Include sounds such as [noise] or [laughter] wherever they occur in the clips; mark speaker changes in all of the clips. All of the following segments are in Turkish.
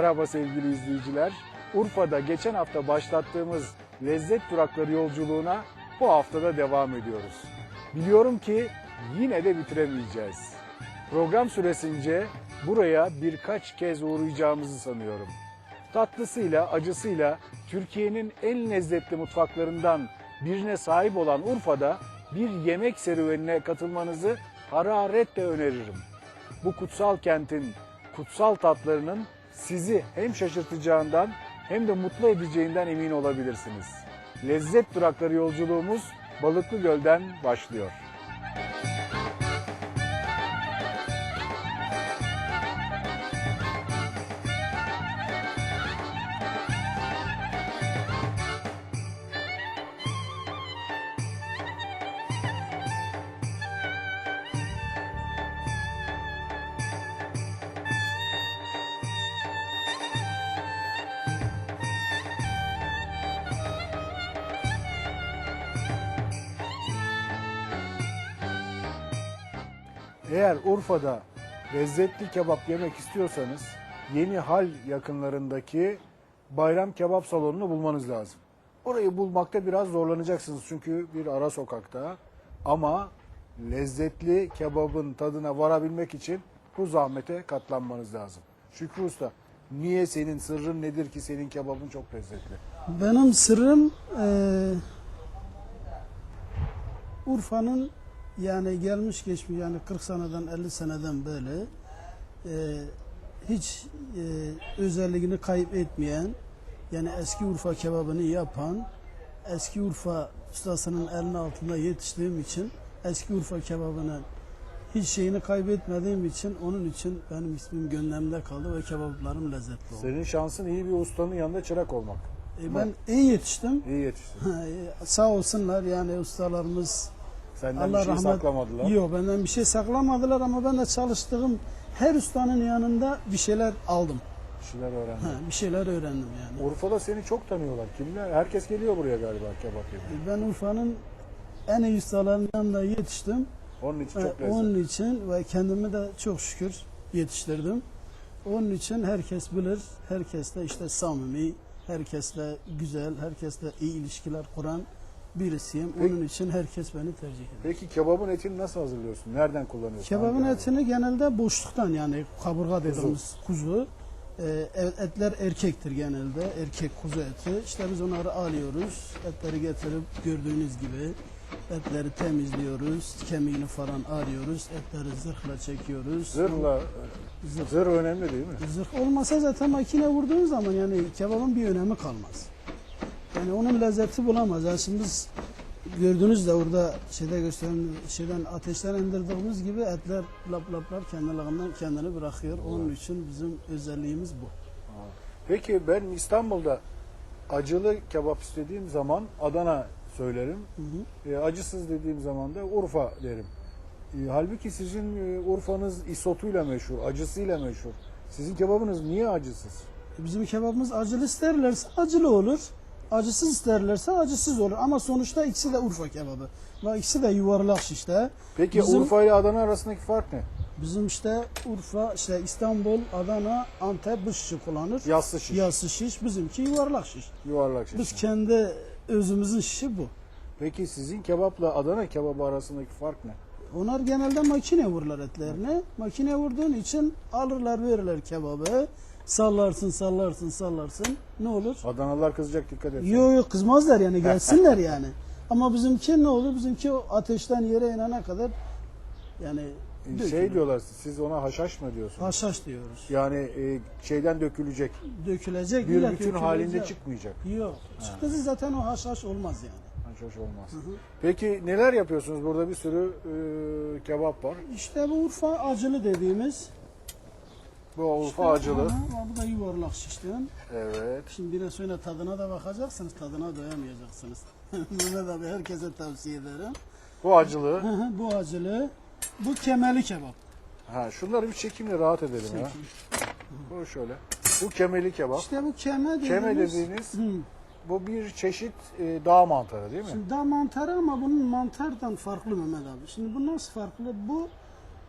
Speaker 1: Merhaba sevgili izleyiciler. Urfa'da geçen hafta başlattığımız lezzet durakları yolculuğuna bu haftada devam ediyoruz. Biliyorum ki yine de bitiremeyeceğiz. Program süresince buraya birkaç kez uğrayacağımızı sanıyorum. Tatlısıyla, acısıyla Türkiye'nin en lezzetli mutfaklarından birine sahip olan Urfa'da bir yemek serüvenine katılmanızı hararetle öneririm. Bu kutsal kentin kutsal tatlarının sizi hem şaşırtacağından hem de mutlu edeceğinden emin olabilirsiniz. Lezzet durakları yolculuğumuz Balıklı Göl'den başlıyor. Eğer Urfa'da lezzetli kebap yemek istiyorsanız Yeni Hal yakınlarındaki Bayram Kebap Salonu'nu bulmanız lazım. Orayı bulmakta biraz zorlanacaksınız çünkü bir ara sokakta ama lezzetli kebabın tadına varabilmek için bu zahmete katlanmanız lazım. Şükrü Usta, niye senin sırrın nedir ki senin kebabın çok lezzetli?
Speaker 2: Benim sırrım eee, Urfa'nın yani gelmiş geçmiş yani 40 seneden 50 seneden böyle eee, hiç eee, özelliğini kayıp etmeyen yani eski Urfa kebabını yapan eski Urfa ustasının elinin altında yetiştiğim için eski Urfa kebabının hiç şeyini kaybetmediğim için onun için benim ismim gönlümde kaldı ve kebaplarım lezzetli oldu.
Speaker 1: Senin şansın iyi bir ustanın yanında çırak olmak.
Speaker 2: E, ben iyi yetiştim.
Speaker 1: İyi yetiştin. [laughs]
Speaker 2: Sağ olsunlar yani ustalarımız
Speaker 1: Senden
Speaker 2: Allah
Speaker 1: bir şey
Speaker 2: rahmet
Speaker 1: saklamadılar.
Speaker 2: Yok benden bir şey saklamadılar ama ben de çalıştığım her ustanın yanında bir şeyler aldım.
Speaker 1: Bir şeyler öğrendin.
Speaker 2: Ha, bir şeyler öğrendim yani.
Speaker 1: Urfa'da seni çok tanıyorlar. Kimler? Herkes geliyor buraya galiba kebap yemeye.
Speaker 2: Ben Urfa'nın en iyi ustaların yanında yetiştim.
Speaker 1: Onun için
Speaker 2: Ve
Speaker 1: çok lezzetli.
Speaker 2: onun için ve kendimi de çok şükür yetiştirdim. Onun için herkes bilir. Herkes de işte samimi, herkesle güzel, herkesle iyi ilişkiler kuran birisiyim. Onun için herkes beni tercih ediyor.
Speaker 1: Peki kebabın etini nasıl hazırlıyorsun? Nereden kullanıyorsun?
Speaker 2: Kebabın
Speaker 1: Hangi
Speaker 2: etini genelde boşluktan yani kaburga dediğimiz kuzu. Ee, et- etler erkektir genelde. Erkek kuzu eti. İşte biz onları alıyoruz. Etleri getirip gördüğünüz gibi etleri temizliyoruz. Kemiğini falan arıyoruz. Etleri zırhla çekiyoruz.
Speaker 1: Zırhla,
Speaker 2: Zırh.
Speaker 1: zırh önemli değil mi?
Speaker 2: Zırh olmasa zaten makine vurduğun zaman yani kebabın bir önemi kalmaz. Yani onun lezzeti bulamaz. Yani şimdi biz gördünüz de orada şeyde gösteren şeyden ateşten indirdiğimiz gibi etler lap laplar kendiliğinden kendini bırakıyor. Onun için bizim özelliğimiz bu.
Speaker 1: Peki ben İstanbul'da acılı kebap istediğim zaman Adana söylerim.
Speaker 2: Hı hı.
Speaker 1: E, acısız dediğim zaman da Urfa derim. E, halbuki sizin e, Urfa'nız isotuyla meşhur, acısıyla meşhur. Sizin kebabınız niye acısız?
Speaker 2: E, Bizim kebabımız acılı isterlerse acılı olur. Acısız isterlerse acısız olur. Ama sonuçta ikisi de Urfa kebabı. Ve ikisi de yuvarlak şişte.
Speaker 1: Peki
Speaker 2: Bizim-
Speaker 1: Urfa ile Adana arasındaki fark ne?
Speaker 2: Bizim işte Urfa, işte İstanbul, Adana, Antep bu şişi kullanır.
Speaker 1: Yassı şiş,
Speaker 2: Yası şiş, bizimki yuvarlak şiş.
Speaker 1: yuvarlak şiş.
Speaker 2: Biz kendi özümüzün şişi bu.
Speaker 1: Peki sizin kebapla Adana kebabı arasındaki fark ne?
Speaker 2: Onlar genelde makine vururlar etlerini. Makine vurduğun için alırlar verirler kebabı. Sallarsın, sallarsın, sallarsın. Ne olur?
Speaker 1: Adanalılar kızacak dikkat et.
Speaker 2: Yok yok kızmazlar yani [laughs] gelsinler yani. Ama bizimki ne olur? Bizimki o ateşten yere inene kadar yani
Speaker 1: E,
Speaker 2: dökülür.
Speaker 1: Şey diyorlar siz ona haşhaş mı diyorsunuz?
Speaker 2: haşhaş diyoruz.
Speaker 1: Yani e, şeyden dökülecek.
Speaker 2: Dökülecek.
Speaker 1: Bir bütün
Speaker 2: dökülecek.
Speaker 1: halinde çıkmayacak.
Speaker 2: Yok. Çıktısı zaten o haşhaş olmaz yani.
Speaker 1: Haşhaş olmaz. Peki neler yapıyorsunuz? Burada bir sürü e, kebap var.
Speaker 2: İşte bu Urfa acılı dediğimiz.
Speaker 1: Bu Urfa
Speaker 2: İşte,
Speaker 1: acılı.
Speaker 2: aha, bu da yuvarlak şişten.
Speaker 1: Evet.
Speaker 2: Şimdi biraz sonra tadına da bakacaksınız. Tadına doyamayacaksınız. [laughs] Mehmet abi herkese tavsiye ederim.
Speaker 1: Bu acılı.
Speaker 2: Bu acılı. Bu kemeli kebap.
Speaker 1: Ha, şunları bir çekimle rahat edelim ya. Bu şöyle. Bu kemeli kebap.
Speaker 2: İşte bu keme dediğimiz.
Speaker 1: Keme dediğiniz
Speaker 2: Hı.
Speaker 1: bu bir çeşit e, dağ mantarı değil mi?
Speaker 2: Şimdi daha mantarı ama bunun mantardan farklı Mehmet abi. Şimdi bu nasıl farklı? Bu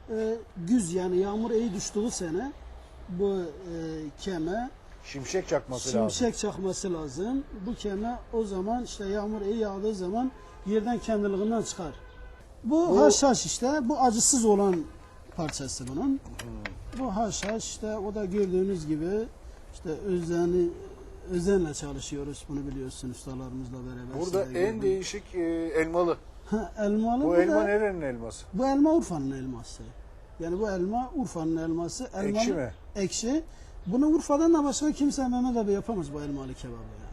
Speaker 2: e, güz yani yağmur iyi düştüğü sene bu e, keme
Speaker 1: Şimşek çakması lazım.
Speaker 2: şimşek çakması lazım. Bu keme o zaman işte yağmur iyi yağdığı zaman yerden kendiliğinden çıkar. Bu,
Speaker 1: Bu-
Speaker 2: haşhaş işte. Bu acısız olan parçası bunun.
Speaker 1: Hmm.
Speaker 2: Bu haşhaş işte o da gördüğünüz gibi işte özeni özenle çalışıyoruz bunu biliyorsun ustalarımızla beraber.
Speaker 1: Burada en
Speaker 2: gördüm.
Speaker 1: değişik e, elmalı.
Speaker 2: Ha, elmalı
Speaker 1: Bu
Speaker 2: bu da-
Speaker 1: elma nerenin elması?
Speaker 2: Bu elma Urfa'nın elması. Yani bu elma Urfa'nın elması. Elmalı,
Speaker 1: Ekşi mi?
Speaker 2: Ekşi. Bunu Urfa'dan da başka kimse Mehmet abi yapamaz bu elmalı kebabı yani.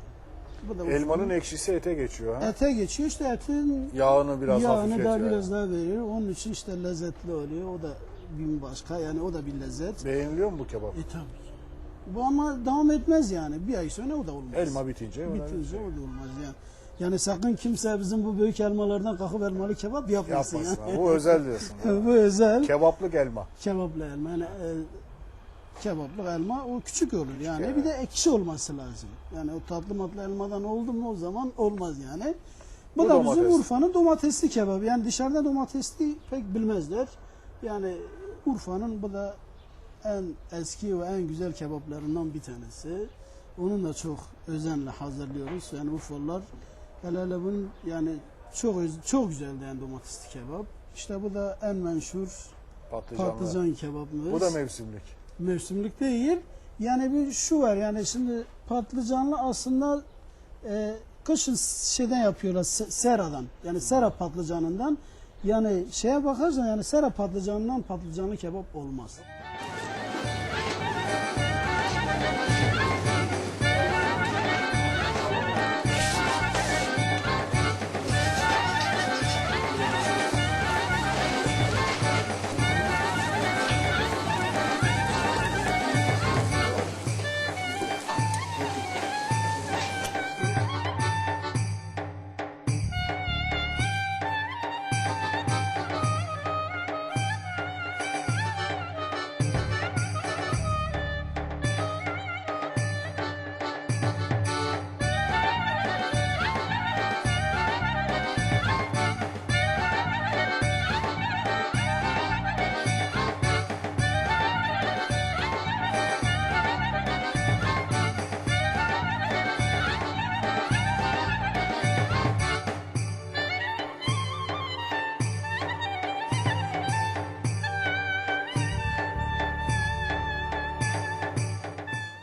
Speaker 2: Bu da
Speaker 1: Elmanın
Speaker 2: Urfa'nın-
Speaker 1: ekşisi ete geçiyor ha.
Speaker 2: ete geçiyor işte etin
Speaker 1: Yağını biraz
Speaker 2: yağını
Speaker 1: hafifletiyor.
Speaker 2: da biraz daha veriyor. Onun için işte lezzetli oluyor. O da bir başka yani o da bir lezzet.
Speaker 1: Beğeniliyor mu bu kebap?
Speaker 2: E tabii. Bu ama devam etmez yani. Bir ay sonra o da olmaz.
Speaker 1: Elma bitince.
Speaker 2: Bitince o da olmaz yani. Yani sakın kimse bizim bu büyük elmalardan kalkıp elmalı kebap yapmasın.
Speaker 1: Yapmasın.
Speaker 2: yani.
Speaker 1: Bu özel diyorsun. [laughs]
Speaker 2: bu özel.
Speaker 1: Kebaplık elma.
Speaker 2: Kebaplı elma. Yani, e, kebaplı elma o küçük olur yani.
Speaker 1: evet.
Speaker 2: Bir de ekşi olması lazım. Yani o tatlı matlı elmadan oldu mu o zaman olmaz yani. Bu,
Speaker 1: Bu
Speaker 2: da bizim
Speaker 1: domates.
Speaker 2: Urfa'nın domatesli kebabı. Yani dışarıda domatesli pek bilmezler. Yani Urfa'nın bu da en eski ve en güzel kebaplarından bir tanesi. Onun da çok özenle hazırlıyoruz. Yani Urfalılar hele hele bunun yani çok çok güzeldi yani domatesli kebap. İşte bu da en menşur
Speaker 1: Patlıcanlı.
Speaker 2: patlıcan kebabımız.
Speaker 1: Bu da mevsimlik.
Speaker 2: Mevsimlik değil. Yani bir şu var yani şimdi patlıcanlı aslında e, kışın şeyden yapıyorlar se- seradan. Yani sera patlıcanından. Yani şeye bakarsan yani sera patlıcanından patlıcanlı kebap olmaz.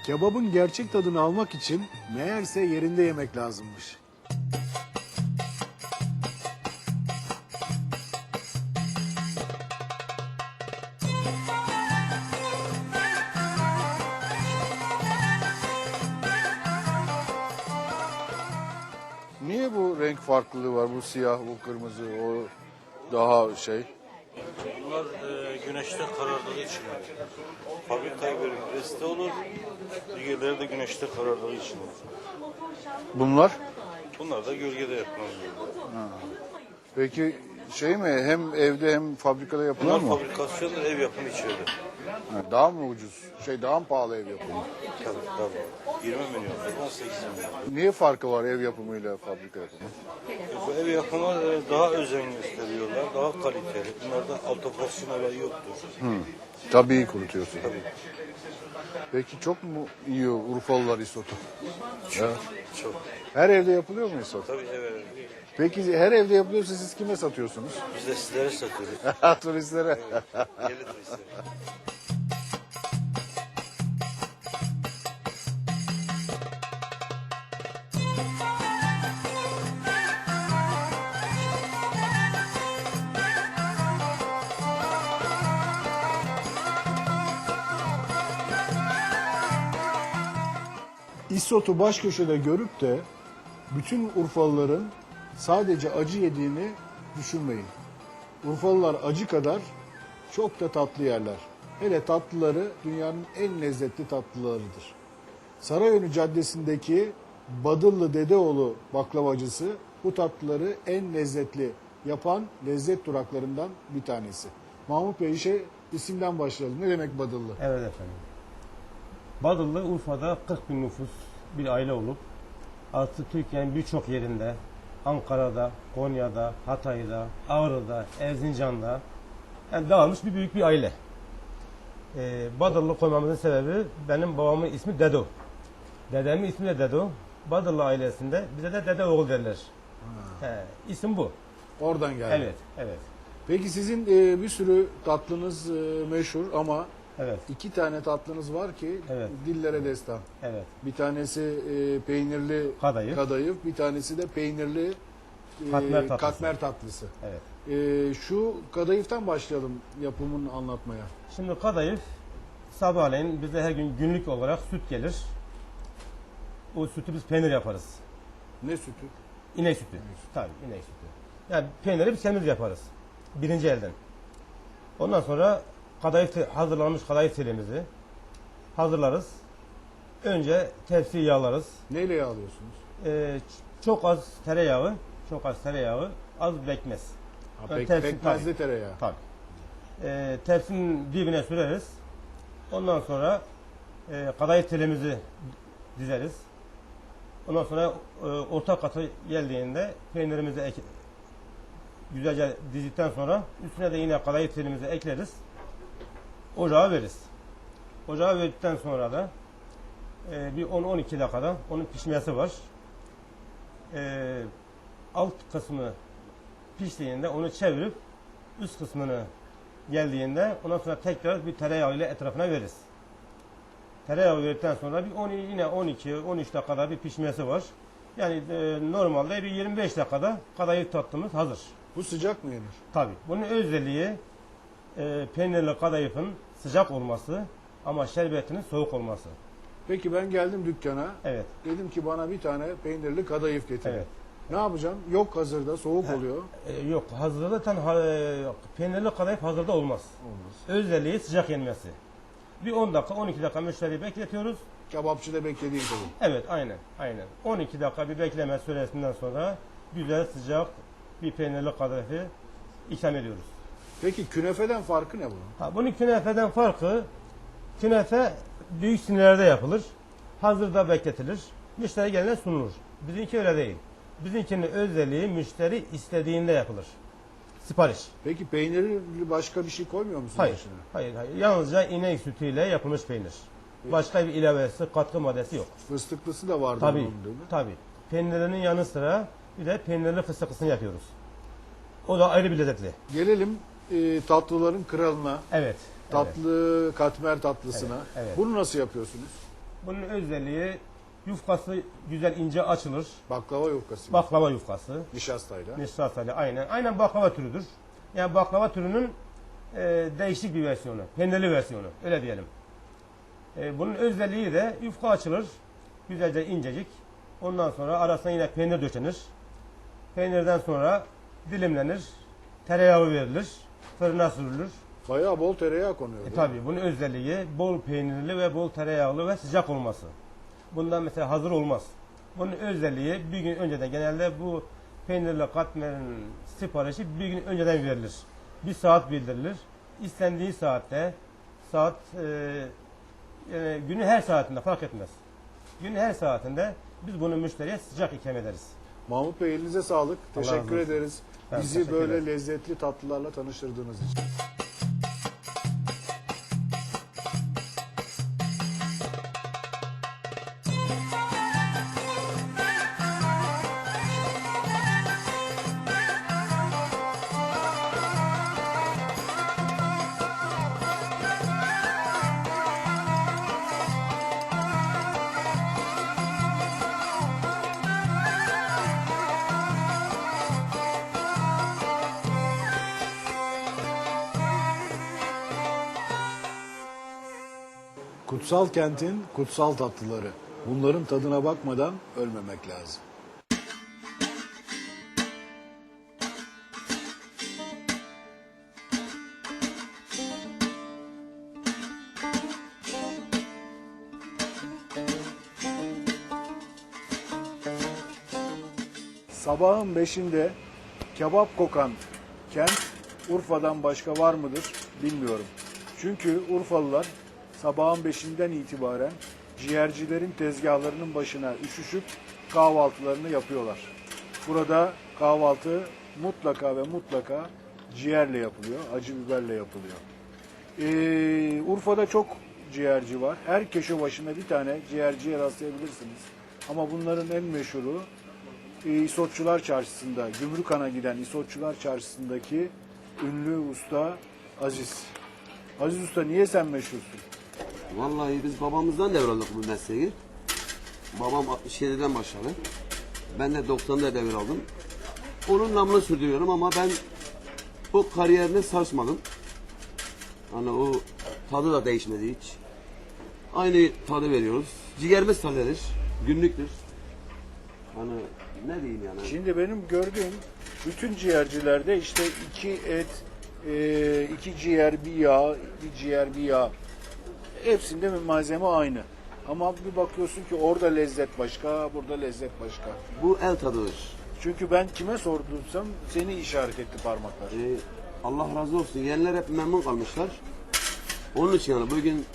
Speaker 1: Kebabın gerçek tadını almak için meğerse yerinde yemek lazımmış. Niye bu renk farklılığı var? Bu siyah, bu kırmızı, o daha şey.
Speaker 3: Güneşte karardığı için. Fabrikaya göre reste olur, diğerleri de güneşte karardığı için olur.
Speaker 1: Bunlar?
Speaker 3: Bunlar da gölgede yapılan
Speaker 1: Peki şey mi hem evde hem fabrikada yapılan
Speaker 3: Bunlar
Speaker 1: mı?
Speaker 3: fabrikasyon ev yapımı içeride.
Speaker 1: Ha, Daha mı ucuz? Şey daha mı pahalı ev yapımı?
Speaker 3: Tabii tabii. 20 milyon, 18 milyon.
Speaker 1: Niye farkı var ev yapımıyla fabrika yapımı?
Speaker 3: Bu ev yapımı e, daha özen gösteriyorlar, daha kaliteli. Bunlarda autofasyon olayı yoktur.
Speaker 1: Tabii kurutuyorsun.
Speaker 3: Tabii.
Speaker 1: Peki çok mu yiyor Urfalılar isotu? Evet.
Speaker 3: Çok.
Speaker 1: Her evde yapılıyor mu isot?
Speaker 3: Tabii evet.
Speaker 1: Peki her evde yapılıyorsa siz kime satıyorsunuz?
Speaker 3: Biz de sizlere satıyoruz. [laughs]
Speaker 1: Turistlere.
Speaker 3: Yerli turistlere.
Speaker 1: İsotu baş köşede görüp de bütün Urfalıların sadece acı yediğini düşünmeyin. Urfalılar acı kadar çok da tatlı yerler. Hele tatlıları dünyanın en lezzetli tatlılarıdır. Sarayönü Caddesi'ndeki Badıllı Dedeoğlu baklavacısı bu tatlıları en lezzetli yapan lezzet duraklarından bir tanesi. Mahmut Bey işe isimden başlayalım. Ne demek Badıllı?
Speaker 4: Evet efendim. Badıllı Urfa'da 40 bin nüfus bir aile olup artık Türkiye'nin birçok yerinde Ankara'da, Konya'da, Hatay'da, Ağrı'da, Erzincan'da yani dağılmış bir büyük bir aile. E, Badırlı koymamızın sebebi benim babamın ismi Dedo. Dedemin ismi de Dedo. Badırlı ailesinde bize de Dede oğul derler. He, isim bu.
Speaker 1: Oradan geldi.
Speaker 4: Evet, evet,
Speaker 1: Peki sizin e, bir sürü tatlınız e, meşhur ama
Speaker 4: evet,
Speaker 1: iki tane tatlınız var ki
Speaker 4: Evet.
Speaker 1: dillere destan.
Speaker 4: evet.
Speaker 1: Bir tanesi e, peynirli
Speaker 4: Kadayıf.
Speaker 1: kadayıf, bir tanesi de peynirli e,
Speaker 4: Katmer tatlısı.
Speaker 1: katmer tatlısı.
Speaker 4: Evet.
Speaker 1: E, şu kadayıftan başlayalım yapımını anlatmaya.
Speaker 4: Şimdi kadayıf sabahleyin bize her gün günlük olarak süt gelir. O sütü biz peynir yaparız.
Speaker 1: Ne sütü?
Speaker 4: İnek sütü. Tabii inek sütü. Yani peyniri biz kendimiz yaparız. Birinci elden. Ondan sonra kadayıf hazırlanmış kadayıf telimizi hazırlarız. Önce tepsiyi yağlarız.
Speaker 1: Neyle yağlıyorsunuz?
Speaker 4: Ee, çok az tereyağı, çok az tereyağı, az bekmez.
Speaker 1: Ha, pek, pekmezli tereyağı.
Speaker 4: Tabii. Ee, tepsinin dibine süreriz. Ondan sonra e, kadayıf telimizi dizeriz. Ondan sonra e, orta katı geldiğinde peynirimizi ek, güzelce dizdikten sonra üstüne de yine kadayıf telimizi ekleriz. Ocağa veririz. Ocağa verdikten sonra da e, bir 10-12 dakikada onun pişmesi var. E, alt kısmı piştiğinde onu çevirip üst kısmını geldiğinde ondan sonra tekrar bir tereyağı ile etrafına veririz. Tereyağı verdikten sonra bir 10, yine 12-13 dakikada bir pişmesi var. Yani e, normalde bir 25 dakikada kadayıf tatlımız hazır.
Speaker 1: Bu sıcak mı yenir?
Speaker 4: Tabii. Bunun özelliği e, peynirli kadayıfın sıcak olması ama şerbetinin soğuk olması.
Speaker 1: Peki ben geldim dükkana.
Speaker 4: Evet.
Speaker 1: Dedim ki bana bir tane peynirli kadayıf getirin.
Speaker 4: Evet.
Speaker 1: Ne yapacağım? Yok hazırda soğuk oluyor.
Speaker 4: E, yok hazırda zaten ha, e, peynirli kadayıf hazırda olmaz.
Speaker 1: Olmaz.
Speaker 4: Özelliği sıcak yenmesi. Bir 10 dakika 12 dakika müşteriyi bekletiyoruz.
Speaker 1: Kebapçıda beklediğim tabii.
Speaker 4: Evet aynen aynen. 12 dakika bir bekleme süresinden sonra güzel sıcak bir peynirli kadayıfı ikram ediyoruz.
Speaker 1: Peki künefeden farkı ne bunun?
Speaker 4: Ha, bunun künefeden farkı künefe büyük sinirlerde yapılır. Hazırda bekletilir. Müşteri gelene sunulur. Bizimki öyle değil. Bizimkinin özelliği müşteri istediğinde yapılır. Sipariş.
Speaker 1: Peki peynirli başka bir şey koymuyor musunuz
Speaker 4: Hayır.
Speaker 1: içine?
Speaker 4: Hayır, hayır. Yalnızca inek sütüyle yapılmış peynir. Başka bir ilavesi, katkı maddesi yok.
Speaker 1: Fıstıklısı da vardı
Speaker 4: Tabii,
Speaker 1: onun değil mi?
Speaker 4: tabii. Peynirinin yanı sıra bir de peynirli fıstıklısını yapıyoruz. O da ayrı bir lezzetli.
Speaker 1: Gelelim e, tatlıların kralına.
Speaker 4: Evet. evet.
Speaker 1: Tatlı katmer tatlısına.
Speaker 4: Evet, evet.
Speaker 1: Bunu nasıl yapıyorsunuz?
Speaker 4: Bunun özelliği yufkası güzel ince açılır.
Speaker 1: Baklava yufkası. mı?
Speaker 4: Baklava yufkası.
Speaker 1: Nişastayla.
Speaker 4: Nişastalı aynen. Aynen baklava türüdür. Yani baklava türünün e, değişik bir versiyonu. Peynirli versiyonu. Öyle diyelim. E, bunun özelliği de yufka açılır. Güzelce incecik. Ondan sonra arasına yine peynir döşenir. Peynirden sonra dilimlenir. Tereyağı verilir. Fırına sürülür.
Speaker 1: Bayağı bol tereyağı konuyor.
Speaker 4: E
Speaker 1: değil mi?
Speaker 4: tabi bunun özelliği bol peynirli ve bol tereyağlı ve sıcak olması. Bundan mesela hazır olmaz. Bunun özelliği bir gün önceden genelde bu peynirli katmerin siparişi bir gün önceden verilir. Bir saat bildirilir. İstendiği saatte saat e, yani günün her saatinde fark etmez. Günün her saatinde biz bunu müşteriye sıcak ikram ederiz.
Speaker 1: Mahmut Bey elinize sağlık.
Speaker 4: Allah razı
Speaker 1: Teşekkür
Speaker 4: olsun.
Speaker 1: ederiz.
Speaker 4: Ben
Speaker 1: Bizi
Speaker 4: teşekkür
Speaker 1: böyle
Speaker 4: ederim.
Speaker 1: lezzetli tatlılarla tanıştırdığınız için. Kutsal kentin kutsal tatlıları. Bunların tadına bakmadan ölmemek lazım. Sabahın beşinde kebap kokan kent Urfa'dan başka var mıdır bilmiyorum. Çünkü Urfalılar sabahın beşinden itibaren ciğercilerin tezgahlarının başına üşüşüp kahvaltılarını yapıyorlar. Burada kahvaltı mutlaka ve mutlaka ciğerle yapılıyor, acı biberle yapılıyor. Ee, Urfa'da çok ciğerci var. Her köşe başında bir tane ciğerciye rastlayabilirsiniz. Ama bunların en meşhuru e, İsotçular Çarşısı'nda, Gümrükhan'a giden İsotçular Çarşısı'ndaki ünlü usta Aziz. Aziz Usta niye sen meşhursun?
Speaker 5: Vallahi biz babamızdan devraldık bu mesleği. Babam 67'den başladı. Ben de 90'da devraldım. Onun namını sürdürüyorum ama ben o kariyerine sarsmadım. Hani o tadı da değişmedi hiç. Aynı tadı veriyoruz. Ciğerimiz tazedir, günlüktür. Hani ne diyeyim yani?
Speaker 1: Şimdi benim gördüğüm bütün ciğercilerde işte iki et, e, iki ciğer, bir yağ, bir ciğer, bir yağ. Hepsinde malzeme aynı. Ama bir bakıyorsun ki orada lezzet başka, burada lezzet başka.
Speaker 5: Bu el tadıdır.
Speaker 1: Çünkü ben kime sordursam seni işaret etti parmaklar.
Speaker 5: Ee, Allah razı olsun. Yerler hep memnun kalmışlar. Onun için yani bugün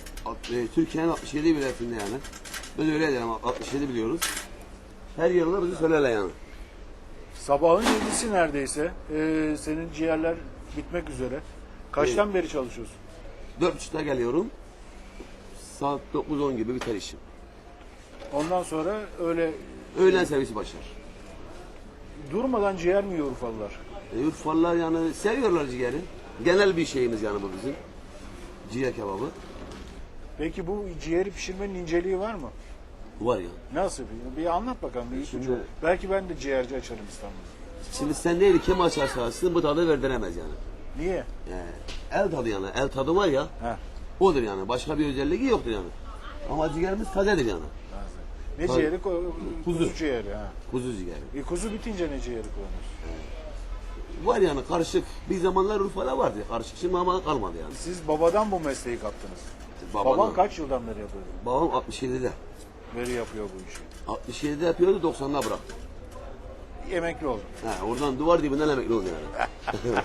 Speaker 5: e, Türkiye'nin 67 vilayetinde yani. Biz öyle diyelim 67 biliyoruz. Her yılda bizi söylerler yani.
Speaker 1: Sabahın yedisi neredeyse. E, senin ciğerler bitmek üzere. Kaçtan beri çalışıyorsun?
Speaker 5: 4.30'da geliyorum. Saat 9-10 gibi biter işim.
Speaker 1: Ondan sonra öyle
Speaker 5: Öğlen servisi başlar.
Speaker 1: durmadan ciğer mi yiyor Urfalılar?
Speaker 5: E, Urfalılar yani seviyorlar ciğeri. Genel bir şeyimiz yani bu bizim. Ciğer kebabı.
Speaker 1: Peki bu ciğeri pişirmenin inceliği var mı?
Speaker 5: Var ya.
Speaker 1: Nasıl bir, bir anlat bakalım bir ipucu.
Speaker 5: Şimdi-
Speaker 1: Belki ben de ciğerci açarım İstanbul'da.
Speaker 5: Şimdi sen değil kim açarsa açsın bu tadı verdiremez yani.
Speaker 1: Niye?
Speaker 5: E, el tadı yani. El tadı var ya.
Speaker 1: Heh.
Speaker 5: Odur yani. Başka bir özelliği yoktur yani. Ama ciğerimiz tazedir yani.
Speaker 1: Ne
Speaker 5: Tabii.
Speaker 1: ciğeri? Ko-
Speaker 5: Kuzu.
Speaker 1: Ciğeri ha.
Speaker 5: Kuzu ciğeri.
Speaker 1: E, kuzu bitince ne ciğeri kullanıyorsun?
Speaker 5: Var yani karışık. Bir zamanlar Urfa'da vardı karışık. Şimdi ama kalmadı yani.
Speaker 1: Siz babadan bu mesleği kaptınız.
Speaker 5: Babanın-
Speaker 1: Baban kaç yıldan beri yapıyor?
Speaker 5: Babam 67'de.
Speaker 1: Beri yapıyor bu işi.
Speaker 5: 67'de yapıyordu 90'da bıraktı.
Speaker 1: Emekli oldu.
Speaker 5: Ha, oradan duvar dibinden emekli oldu yani. [laughs]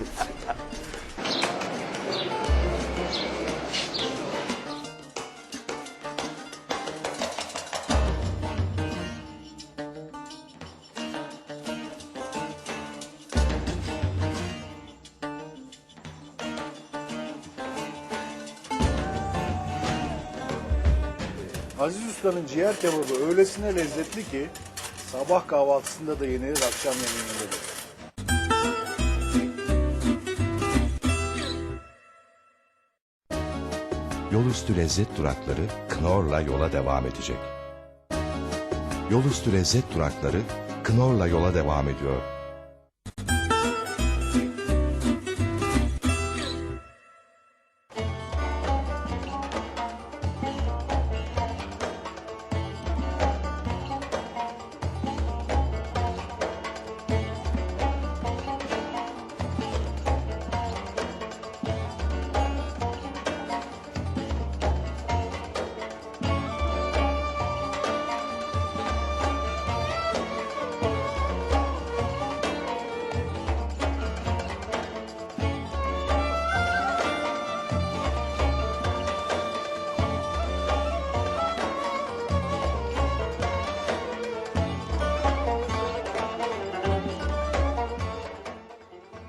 Speaker 1: Aziz Usta'nın ciğer kebabı öylesine lezzetli ki sabah kahvaltısında da yenilir, akşam yemeğinde de.
Speaker 6: Yolüstü lezzet durakları Knorr'la yola devam edecek. Yolüstü lezzet durakları Knorr'la yola devam ediyor.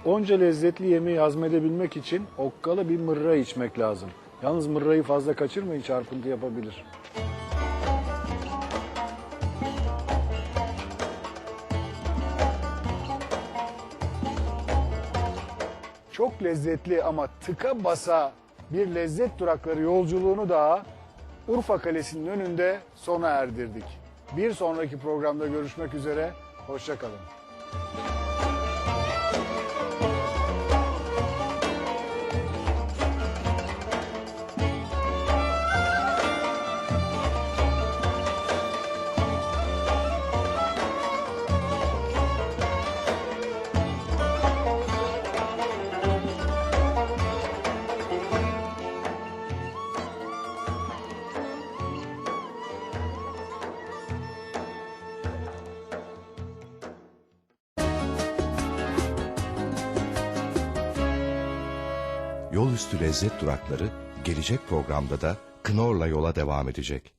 Speaker 1: Onca lezzetli yemeği hazmedebilmek için okkalı bir mırra içmek lazım. Yalnız mırrayı fazla kaçırmayın çarpıntı yapabilir. Çok lezzetli ama tıka basa bir lezzet durakları yolculuğunu da Urfa Kalesi'nin önünde sona erdirdik. Bir sonraki programda görüşmek üzere, hoşçakalın.
Speaker 6: Yolüstü lezzet durakları gelecek programda da Knorr'la yola devam edecek.